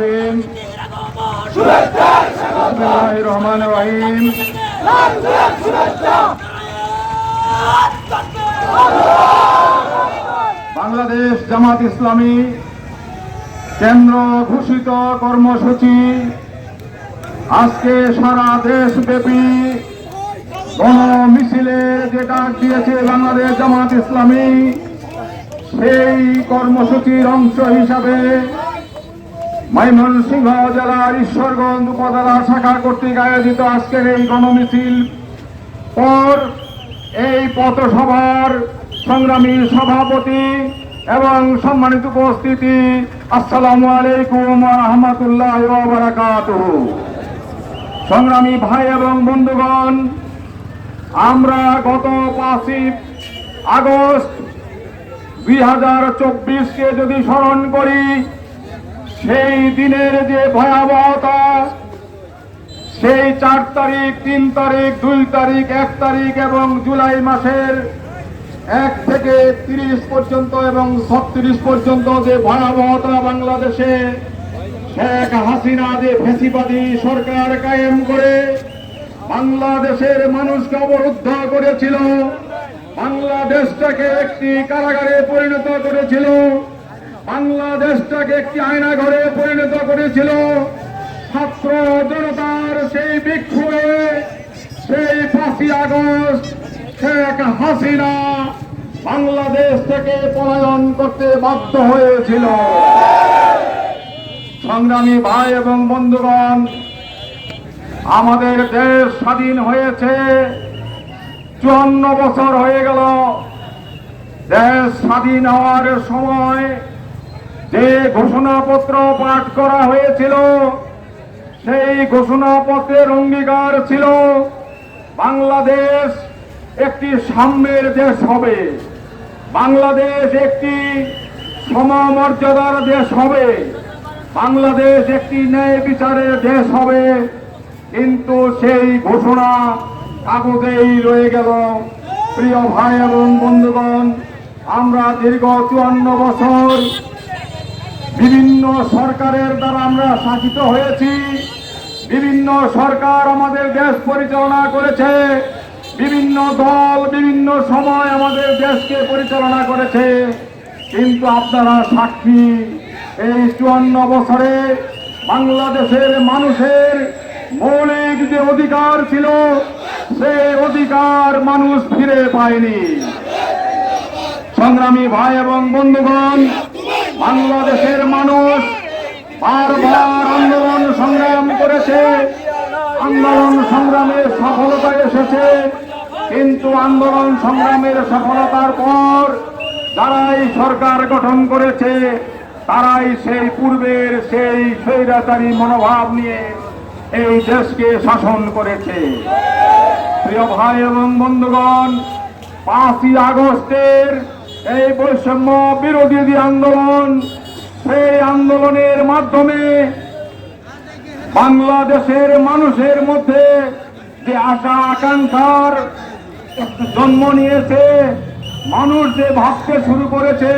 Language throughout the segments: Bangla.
রাহিম। বিসমিল্লাহির রহমানির রহিম। বাংলাদেশ জামাত ইসলামী কেন্দ্র ঘোষিত কর্মসূচি। আজকে সারা দেশব্যাপী গণ মিছিলের যে ডাক দিয়েছে বাংলাদেশ জামাত ইসলামী, সেই কর্মসূচির অংশ হিসাবে ময়মনসিংহ জেলার ঈশ্বরগঞ্জ উপজেলা শাখা কর্তৃক আয়োজিত আজকের এই গণমিছিল পর এই পথসভার সংগ্রামী সভাপতি এবং সম্মানিত উপস্থিতি, আসসালামু আলাইকুম রহমতুল্লাহ বারাকাত সংগ্রামী ভাই এবং বন্ধুগণ, আমরা গত পাঁচই আগস্ট দুই হাজার চব্বিশকে যদি স্মরণ করি সেই দিনের যে ভয়াবহতা, সেই চার তারিখ, তিন তারিখ, দুই তারিখ, এক তারিখ এবং জুলাই মাসের এক থেকে তিরিশ পর্যন্ত এবং ছত্রিশ পর্যন্ত যে ভয়াবহতা বাংলাদেশে শেখ হাসিনা যে ফেসিবাদী সরকার কায়েম করে বাংলাদেশের মানুষকে অবরুদ্ধ করেছিল, বাংলাদেশটাকে একটি কারাগারে পরিণত করেছিল বাংলাদেশটাকে একটি আয়না ঘরে পরিণত করেছিল। ছাত্র জনতার সেই বিক্ষোভে সেই পাঁচই আগস্ট শেখ হাসিনা বাংলাদেশ থেকে পলায়ন করতে বাধ্য হয়েছিল। সংগ্রামী ভাই এবং বন্ধুগণ, আমাদের দেশ স্বাধীন হয়েছে, চুয়ান্ন বছর হয়ে গেল। দেশ স্বাধীন হওয়ার সময় যে ঘোষণাপত্র পাঠ করা হয়েছিল, সেই ঘোষণাপত্রের অঙ্গীকার ছিল, বাংলাদেশ একটি সাম্যের দেশ হবে। বাংলাদেশ একটি সমমর্যাদার দেশ হবে। বাংলাদেশ একটি ন্যায় বিচারের দেশ হবে। কিন্তু সেই ঘোষণা কাগজেই রয়ে গেল। প্রিয় ভাই এবং বন্ধুগণ, আমরা দীর্ঘ চুয়ান্ন বছর বিভিন্ন সরকারের দ্বারা আমরা শাসিত হয়েছি। বিভিন্ন সরকার আমাদের দেশ পরিচালনা করেছে। বিভিন্ন দল, বিভিন্ন সময় আমাদের দেশকে পরিচালনা করেছে। কিন্তু আপনারা সাক্ষী, এই চুয়ান্ন বছরে বাংলাদেশের মানুষের মৌলিক যে অধিকার ছিল সেই অধিকার মানুষ ফিরে পায়নি। সংগ্রামী ভাই এবং বন্ধুগণ বাংলাদেশের মানুষ বারবার আন্দোলন সংগ্রাম করেছে। আন্দোলন সংগ্রামের সফলতা এসেছে। কিন্তু আন্দোলন সংগ্রামের সফলতার পর যারাই সরকার গঠন করেছে, তারাই সেই পূর্বের সেই স্বৈরাচারী মনোভাব নিয়ে এই দেশকে শাসন করেছে। প্রিয় ভাই এবং বন্ধুগণ, পাঁচই আগস্টের এই বৈষম্য বিরোধী যে আন্দোলন, সেই আন্দোলনের মাধ্যমে বাংলাদেশের মানুষের মধ্যে যে আশা, আকাঙ্ক্ষার জন্ম নিয়েছে, মানুষ যে ভাবতে শুরু করেছে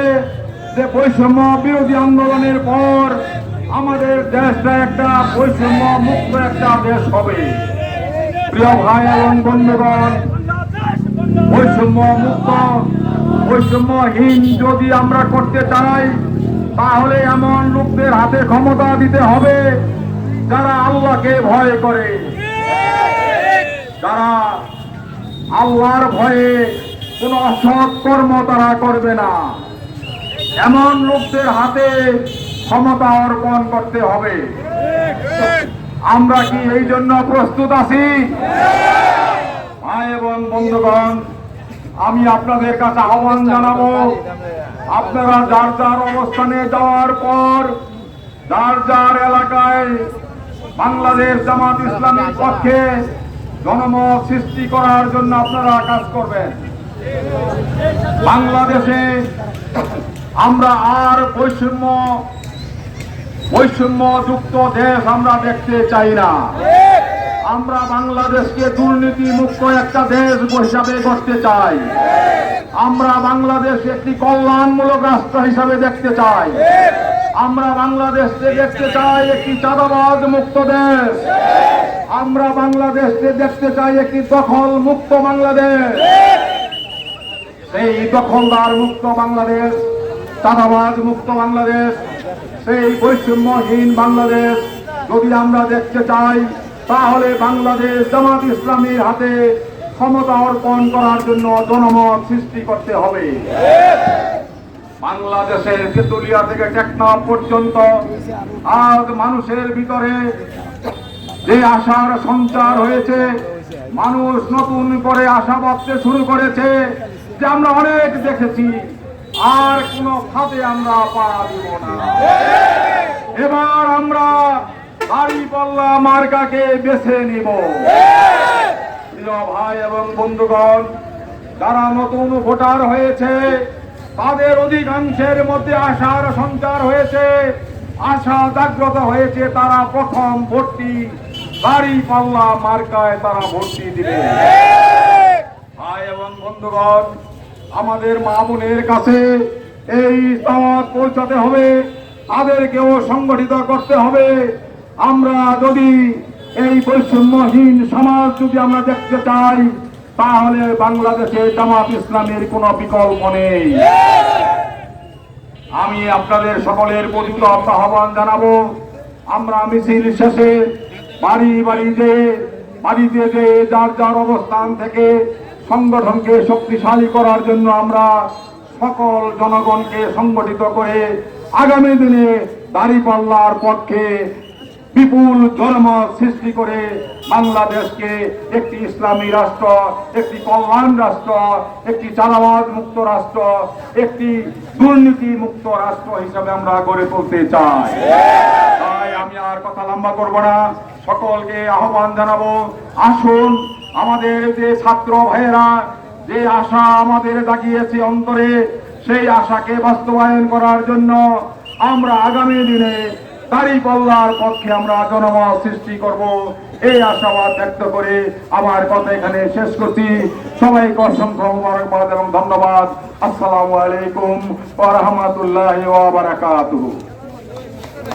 যে বৈষম্য বিরোধী আন্দোলনের পর আমাদের দেশটা একটা বৈষম্য মুক্ত একটা দেশ হবে। প্রিয় ভাই এবং বন্ধুগণ, বৈষম্য মুক্ত বৈষম্যহীন যদি আমরা করতে চাই, তাহলে এমন লোকদের হাতে ক্ষমতা দিতে হবে যারা আল্লাহকে ভয় করে। যারা আল্লাহর ভয়ে কোনো অসৎ কর্ম তারা করবে না। এমন লোকদের হাতে ক্ষমতা অর্পণ করতে হবে। আমরা কি এই জন্য প্রস্তুত আছি? ভাই এবং বন্ধুগণ আমি আপনাদের কাছে আহ্বান জানাব আপনারা যার যার অবস্থানে যাওয়ার পর যার যার এলাকায় বাংলাদেশ জামাত ইসলামের পক্ষে জনমত সৃষ্টি করার জন্য আপনারা কাজ করবেন। বাংলাদেশে আমরা আর বৈষম্য বৈষম্যযুক্ত দেশ আমরা দেখতে চাই না। আমরা বাংলাদেশকে দুর্নীতি মুক্ত একটা দেশ হিসাবে করতে চাই। আমরা বাংলাদেশ একটি কল্যাণমূলক রাষ্ট্র হিসাবে দেখতে চাই। আমরা বাংলাদেশকে দেখতে চাই একটি চাঁদাবাজ মুক্ত দেশ। আমরা বাংলাদেশকে দেখতে চাই একটি দখল মুক্ত বাংলাদেশ। সেই দখলদার মুক্ত বাংলাদেশ, চাঁদাবাজ মুক্ত বাংলাদেশ, সেই বৈষম্যহীন বাংলাদেশ যদি আমরা দেখতে চাই তাহলে বাংলাদেশ জামাত ইসলামীর হাতে ক্ষমতা অর্পণ করার জন্য জনমত সৃষ্টি করতে হবে। বাংলাদেশের তেতুলিয়া থেকে টেকনাফ পর্যন্ত আজ মানুষের ভিতরে যে আশার সঞ্চার হয়েছে, মানুষ নতুন করে আশা ভাবতে শুরু করেছে যে আমরা অনেক দেখেছি, আর কোন ফাঁদে আমরা পা দিব না। এবার আমরা বাড়ি পাল্লা মার্কাকে বেছে নিব। প্রিয় ভাই এবং বন্ধুগণ, যারা নতুন ভোটার হয়েছে, তাদের অধিকাংশের মধ্যে আশার সঞ্চার হয়েছে, আশা জাগ্রত হয়েছে, তারা প্রথম ভোটটি গাড়ি পাল্লা মার্কায় তারা ভোটটি দিবে। ভাই এবং বন্ধুগণ, আমাদের মা বোনের কাছে এই দাওয়াত পৌঁছাতে হবে, তাদেরকেও সংগঠিত করতে হবে। আমরা যদি এই বৈষম্যহীন সমাজ যদি আমরা দেখতে চাই, তাহলে বাংলাদেশে জামাত ইসলামের কোনো বিকল্প নেই। আমি আপনাদের সকলের প্রতি আহ্বান জানাব, আমরা মিছিল শেষে বাড়ি বাড়ি যে বাড়িতে যে যার যার অবস্থান থেকে সংগঠনকে শক্তিশালী করার জন্য আমরা সকল জনগণকে সংগঠিত করে আগামী দিনে দাঁড়িপাল্লার পক্ষে বিপুল জন্ম সৃষ্টি করে বাংলাদেশকে একটি ইসলামী রাষ্ট্র, একটি কল্যাণ রাষ্ট্র, একটি চালাবাদ মুক্ত রাষ্ট্র, একটি দুর্নীতি মুক্ত রাষ্ট্র হিসাবে আমরা গড়ে তুলতে চাই। তাই আমি আর কথা লম্বা করব না। সকলকে আহ্বান জানাব, আসুন আমাদের যে ছাত্র ভাইয়েরা, যে আশা আমাদের জাগিয়েছে অন্তরে, সেই আশাকে বাস্তবায়ন করার জন্য আমরা আগামী দিনে দাড়ি পাল্লার পক্ষে আমরা জনমত সৃষ্টি করব। এই আশাবাদ ব্যক্ত করে আমার কথা এখানে শেষ করছি। সবাইকে অসংখ্য মুবারকবাদ এবং ধন্যবাদ। আসসালামু আলাইকুম ওয়া